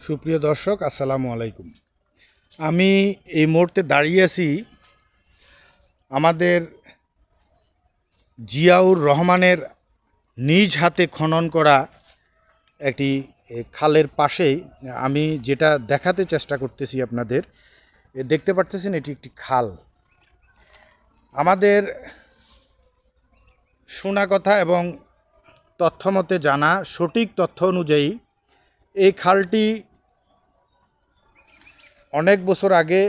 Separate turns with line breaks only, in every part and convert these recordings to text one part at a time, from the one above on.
সুপ্রিয় দর্শক, আসসালামু আলাইকুম। আমি এই মুহূর্তে দাঁড়িয়ে আছি আমাদের জিয়াউর রহমানের নিজ হাতে খনন করা একটি খালের পাশেই। আমি যেটা দেখাতে চেষ্টা করতেছি আপনাদের দেখতে পারতেছেন এটি একটি খাল। আমাদের শোনা কথা এবং তথ্যমতে জানা সঠিক তথ্য অনুযায়ী এই খালটি অনেক বছর আগে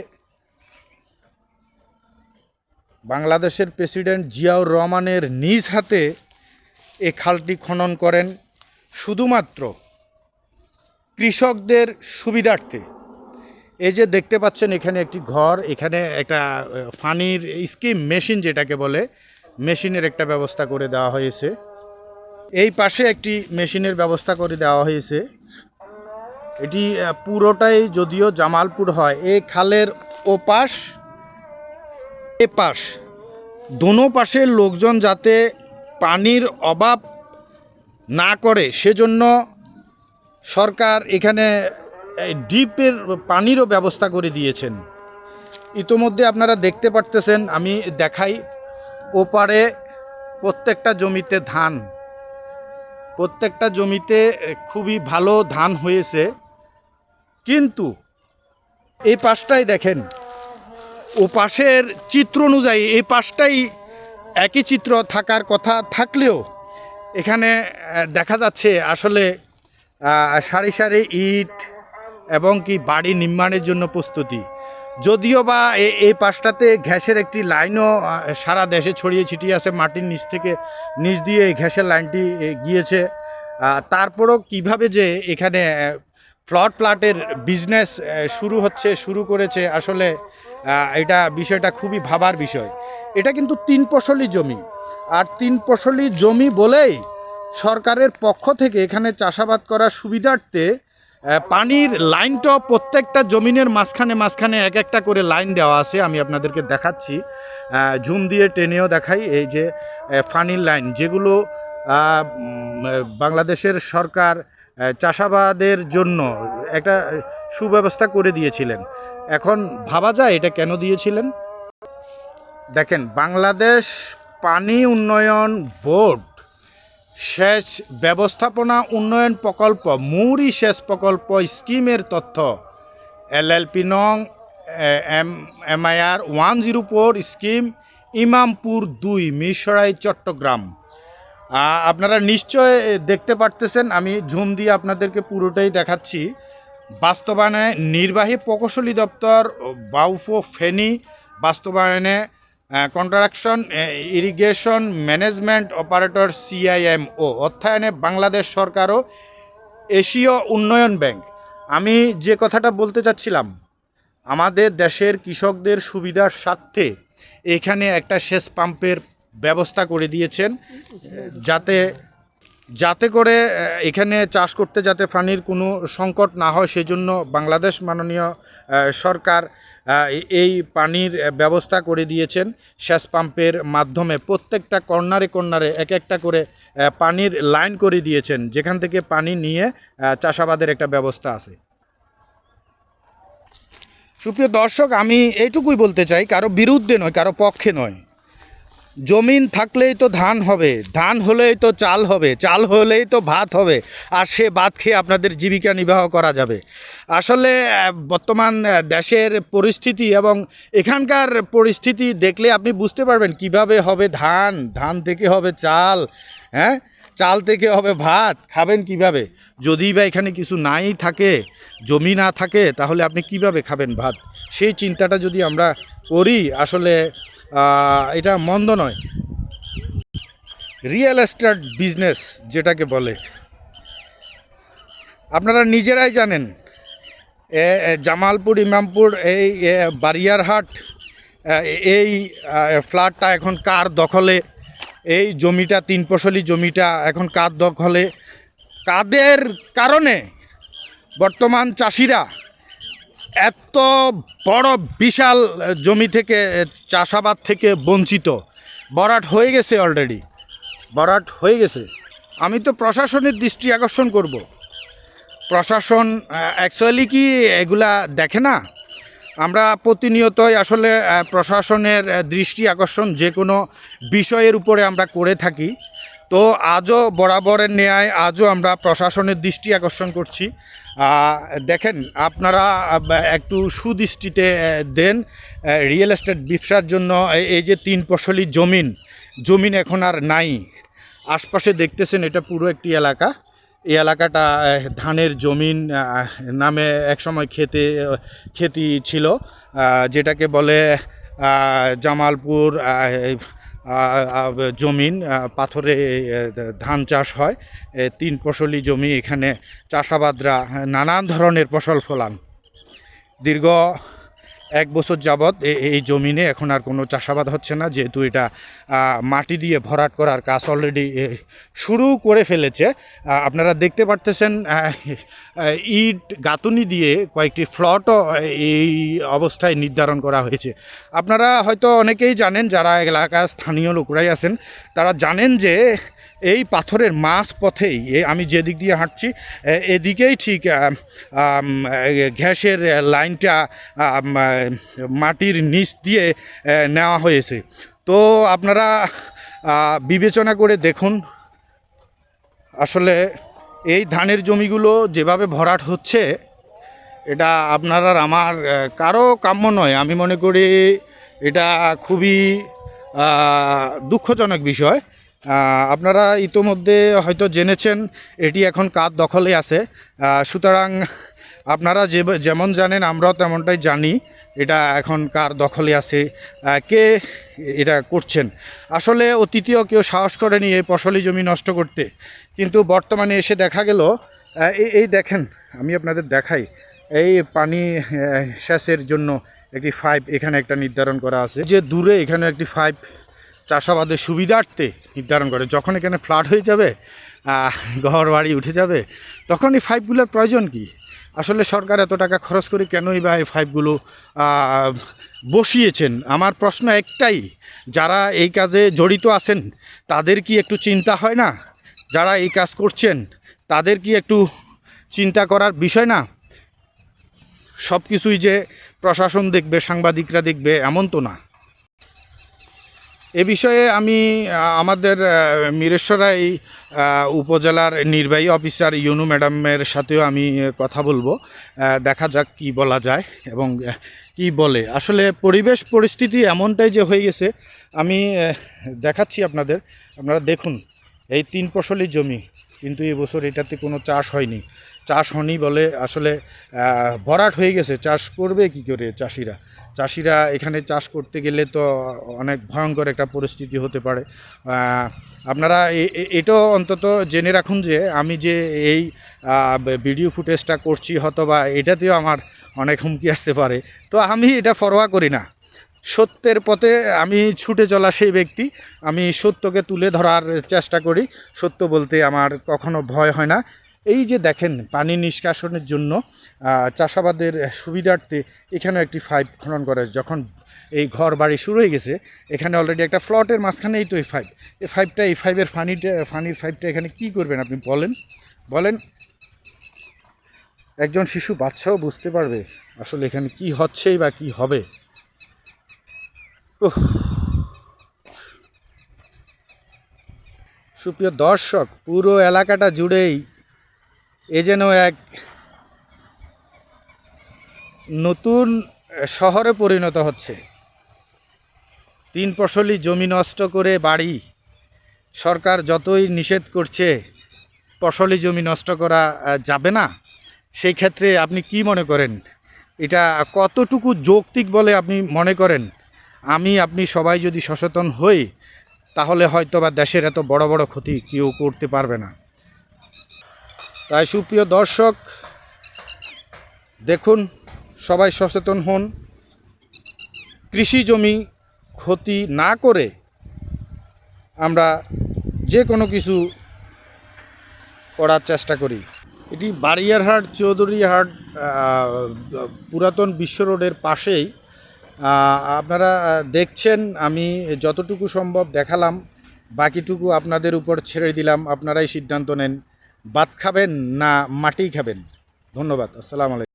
বাংলাদেশের প্রেসিডেন্ট জিয়াউর রহমানের নিজ হাতে এই খালটি খনন করেন শুধুমাত্র কৃষকদের সুবিধার্থে। এই যে দেখতে পাচ্ছেন এখানে একটি ঘর, এখানে একটা ফানির স্কিম মেশিন যেটাকে বলে, মেশিনের একটা ব্যবস্থা করে দেওয়া হয়েছে। এই পাশে একটি মেশিনের ব্যবস্থা করে দেওয়া হয়েছে। এটি পুরোটাই যদিও জামালপুর হয়। এই খালের ওপাশ, এ পাশ। দোনো পাশের লোকজন যাতে পানির অভাব না করে, সেজন্য সরকার এখানে ডিপের পানিরও ব্যবস্থা করে দিয়েছেন। ইতোমধ্যে আপনারা দেখতে পারতেছেন, আমি দেখাই। ওপারে প্রত্যেকটা জমিতে ধান। প্রত্যেকটা জমিতে খুবই ভালো ধান হয়েছে। কিন্তু এই পাশটাই দেখেন, ও পাশের চিত্র অনুযায়ী এই পাশটাই একই চিত্র থাকার কথা থাকলেও এখানে দেখা যাচ্ছে আসলে সারি সারি ইট এবং কি বাড়ি নির্মাণের জন্য প্রস্তুতি। যদিও বা এই পাশটাতে গ্যাসের একটি লাইনও সারা দেশে ছড়িয়ে ছিটিয়ে আছে, মাটির নিচ থেকে নিচ দিয়ে এই গ্যাসের লাইনটি গিয়েছে। তারপরও কীভাবে যে এখানে প্লট প্লাটের বিজনেস শুরু হচ্ছে, শুরু করেছে। আসলে এটা বিষয়টা খুবই ভাবার বিষয়। এটা কিন্তু তিন ফসলি জমি। আর তিন ফসলি জমি বলেই সরকারের পক্ষ থেকে এখানে চাষাবাদ করার সুবিধার্থে পানির লাইনটা প্রত্যেকটা জমিনের মাঝখানে মাঝখানে এক একটা করে লাইন দেওয়া আছে। আমি আপনাদেরকে দেখাচ্ছি। ঝুম দিয়ে টেনেও দেখাই এই যে পানির লাইন। যেগুলো বাংলাদেশের সরকার চাষাবাদের জন্য একটা সুব্যবস্থা করে দিয়েছিলেন। এখন ভাবা যায় এটা কেন দিয়েছিলেন? দেখেন, বাংলাদেশ পানি উন্নয়ন বোর্ড সেচ ব্যবস্থাপনা উন্নয়ন প্রকল্প মুরি সেচ প্রকল্প স্কিমের তথ্য, এলএলপি নং M, MIR one zero four scheme, Imampur দুই, মিরসরাই, চট্টগ্রাম। আপনারা নিশ্চয় দেখতে পারতেছেন, আমি ঝুম দিয়ে আপনাদেরকে পুরোটাই দেখাচ্ছি। বাস্তবায়নে নির্বাহী প্রকৌশলী দপ্তর, বাউফো, ফেনী, বাস্তবায়নে construction irrigation management operator CIMO, অর্থায়নে বাংলাদেশ সরকারও এশীয় উন্নয়ন ব্যাংক। আমি যে কথাটা বলতে চাচ্ছিলাম, আমাদের দেশের কৃষকদের সুবিধার স্বার্থে এখানে একটা সেচ পাম্পের ব্যবস্থা করে দিয়েছেন, যাতে যাতে করে এখানে চাষ করতে যাতে পানির কোনো সংকট না হয়, সেজন্য বাংলাদেশ মাননীয় সরকার এই পানির ব্যবস্থা করে দিয়েছেন সেচ পাম্পের মাধ্যমে। প্রত্যেকটা কর্নারে কর্নারে এক একটা করে পানির লাইন করে দিয়েছেন, যেখান থেকে পানি নিয়ে চাষাবাদের একটা ব্যবস্থা আছে। সুপ্রিয় দর্শক, আমি এইটুকুই বলতে চাই, কারও বিরুদ্ধে নয়, কারও পক্ষে নয়। জমিন থাকলেই তো ধান হবে, ধান হলেই তো চাল হবে, চাল হলেই তো ভাত হবে, আর সে ভাত খেয়ে আপনাদের জীবিকা নির্বাহ করা যাবে। আসলে বর্তমান দেশের পরিস্থিতি এবং এখানকার পরিস্থিতি দেখলে আপনি বুঝতে পারবেন কীভাবে হবে ধান ধান থেকে হবে চাল হ্যাঁ? চাল থেকে হবে ভাত, খাবেন কীভাবে? যদি বা এখানে কিছু নাই থাকে, জমি না থাকে, তাহলে আপনি কীভাবে খাবেন ভাত? সেই চিন্তাটা যদি আমরা করি, আসলে এটা মন্দ নয়। রিয়েল এস্টেট বিজনেস যেটাকে বলে। আপনারা নিজেরাই জানেন জামালপুর, ইমামপুর, এই বারিয়ারহাট এই ফ্ল্যাটটা এখন কার দখলে? এই জমিটা, তিন ফসলি জমিটা এখন কার দখলে? কাদের কারণে? বর্তমান চাষিরা এত বড় বিশাল জমি থেকে চাষাবাদ থেকে বঞ্চিত। বরাট হয়ে গেছে অলরেডি বরাট হয়ে গেছে। আমি তো প্রশাসনের দৃষ্টি আকর্ষণ করব। প্রশাসন অ্যাকচুয়ালি কি এগুলা দেখে না? আমরা প্রতিনিয়তই আসলে প্রশাসনের দৃষ্টি আকর্ষণ যে কোনো বিষয়ের উপরে আমরা করে থাকি। তো আজও বরাবরের ন্যায় আজও আমরা প্রশাসনের দৃষ্টি আকর্ষণ করছি। দেখেন, আপনারা একটু সুদৃষ্টিতে দেন রিয়েল এস্টেট ব্যবসার জন্য এই- যে তিন ফসলি জমিন জমিন এখন আর নাই। আশপাশে দেখতেছেন, এটা পুরো একটি এলাকা। এই এলাকাটা ধানের জমিন নামে একসময় খেতে খেতি ছিল। যেটাকে বলে জামালপুর জমিন পাথরে ধান চাষ হয়। তিন ফসলি জমি এখানে চাষাবাদরা নানান ধরনের ফসল ফলান। দীর্ঘ এক বছর যাবৎ এই জমিনে এখন আর কোনো চাষাবাদ হচ্ছে না, যেহেতু এটা মাটি দিয়ে ভরাট করার কাজ অলরেডি শুরু করে ফেলেছে। আপনারা দেখতে পারতেছেন ইট গাঁথুনি দিয়ে কয়েকটি ফ্লটও এই অবস্থায় নির্ধারণ করা হয়েছে। আপনারা হয়তো অনেকেই জানেন, যারা এলাকার স্থানীয় লোকরাই আছেন, তারা জানেন যে এই পাথরের মাছ পথেই আমি যেদিক দিয়ে হাঁটছি এদিকেই ঠিক গ্যাসের লাইনটা মাটির নিচ দিয়ে নেওয়া হয়েছে। তো আপনারা বিবেচনা করে দেখুন, আসলে এই ধানের জমিগুলো যেভাবে ভরাট হচ্ছে, এটা আপনার আর আমার কারও কাম্য নয়। আমি মনে করি এটা খুবই দুঃখজনক বিষয়। আপনারা ইতোমধ্যে হয়তো জেনেছেন, এটি এখন কার দখলে আছে। সুতরাং আপনারা যে যেমন জানেন, আমরাও তেমনটাই জানি, এটা এখন কার দখলে আছে কে এটা করছেন। আসলে অতীতেও কেউ সাহস করেনি এই ফসলি জমি নষ্ট করতে, কিন্তু বর্তমানে এসে দেখা গেল এই- দেখেন, আমি আপনাদের দেখাই, এই পানি সেচের জন্য একটি পাইপ এখানে একটা নির্ধারণ করা আছে। যে দূরে এখানে একটি পাইপ চাষাবাদের সুবিধার্থে নির্ধারণ করে। যখন এখানে ফ্লাড হয়ে যাবে ঘর বাড়ি উঠে যাবে, তখন এই পাইপগুলোর প্রয়োজন কি? আসলে সরকার এত টাকা খরচ করে কেনই বা এই পাইপগুলো বসিয়েছেন? আমার প্রশ্ন একটাই, যারা এই কাজে জড়িত আছেন, তাদের কি একটু চিন্তা হয় না? যারা এই কাজ করছেন, তাদের কি একটু চিন্তা করার বিষয় না? সব কিছুই যে প্রশাসন দেখবে, সাংবাদিকরা দেখবে, এমন তো না। এ বিষয়ে আমি আমাদের মিরেশ্বরাই উপজেলার নির্বাহী অফিসার ইউনু ম্যাডামের সাথেও আমি কথা বলব। দেখা যাক কি বলা যায় এবং কি বলে। আসলে পরিবেশ পরিস্থিতি এমনটাই যে হয়ে গেছে, আমি দেখাচ্ছি আপনাদের। আপনারা দেখুন, এই তিন ফসলি জমি, কিন্তু এবছর এটাতে কোনো চাষ হয়নি। চাষ হয়নি বলে আসলে ভরাট হয়ে গেছে। চাষ করবে কি করে চাষিরা? চাষিরা এখানে চাষ করতে গেলে তো অনেক ভয়ঙ্কর একটা পরিস্থিতি হতে পারে। আপনারা এটাও অন্তত জেনে রাখুন যে আমি যে এই ভিডিও ফুটেজটা করছি হয়তো বা এটাতেও আমার অনেক হুমকি আসতে পারে। তো আমি এটা ফরোয়া করি না। সত্যের পথে আমি ছুটে চলা সেই ব্যক্তি। আমি সত্যকে তুলে ধরার চেষ্টা করি। সত্য বলতে আমার কখনো ভয় হয় না। এই যে দেখেন পানি নিষ্কাশনের জন্য চাষাবাদের সুবিধার্থে এখানেও একটি পাইপ খনন করা। যখন এই ঘর বাড়ি শুরু হয়ে গেছে, এখানে অলরেডি একটা ফ্লটের মাঝখানেই তো এই পাইপ এই পাইপটা, এই পাইপের ফানিটা ফানির পাইপটা এখানে কি করবেন আপনি বলেন বলেন একজন শিশু বাচ্চাও বুঝতে পারবে আসলে এখানে কি হচ্ছেই বা কি হবে। সুপ্রিয় দর্শক, পুরো এলাকাটা জুড়েই এ যেন এক নতুন শহরে পরিণত হচ্ছে। তিন ফসলি জমি নষ্ট করে বাড়ি। সরকার যতই নিষেধ করছে ফসলি জমি নষ্ট করা যাবে না। সেই ক্ষেত্রে আপনি কি মনে করেন? এটা কতটুকু যৌক্তিক বলে আপনি মনে করেন? আমি, আপনি সবাই যদি সচেতন হই, তাহলে হয়তো বা দেশের এত বড় বড় ক্ষতি কেউ করতে পারবে না। তাই সুপ্রিয় দর্শক, দেখুন, সবাই সচেতন হন। কৃষি জমি ক্ষতি না করে আমরা যে কোনো কিছু করার চেষ্টা করি। এটি বারিয়ারহাট চৌধুরীহাট পুরাতন বিশ্ব রোডের পাশেই। আপনারা দেখছেন, আমি যতটুকু সম্ভব দেখালাম, বাকিটুকু আপনাদের উপর ছেড়ে দিলাম। আপনারাই সিদ্ধান্ত নেন ভাত খাবেন না মাটি খাবেন? ধন্যবাদ আসসালামু আলাইকুম।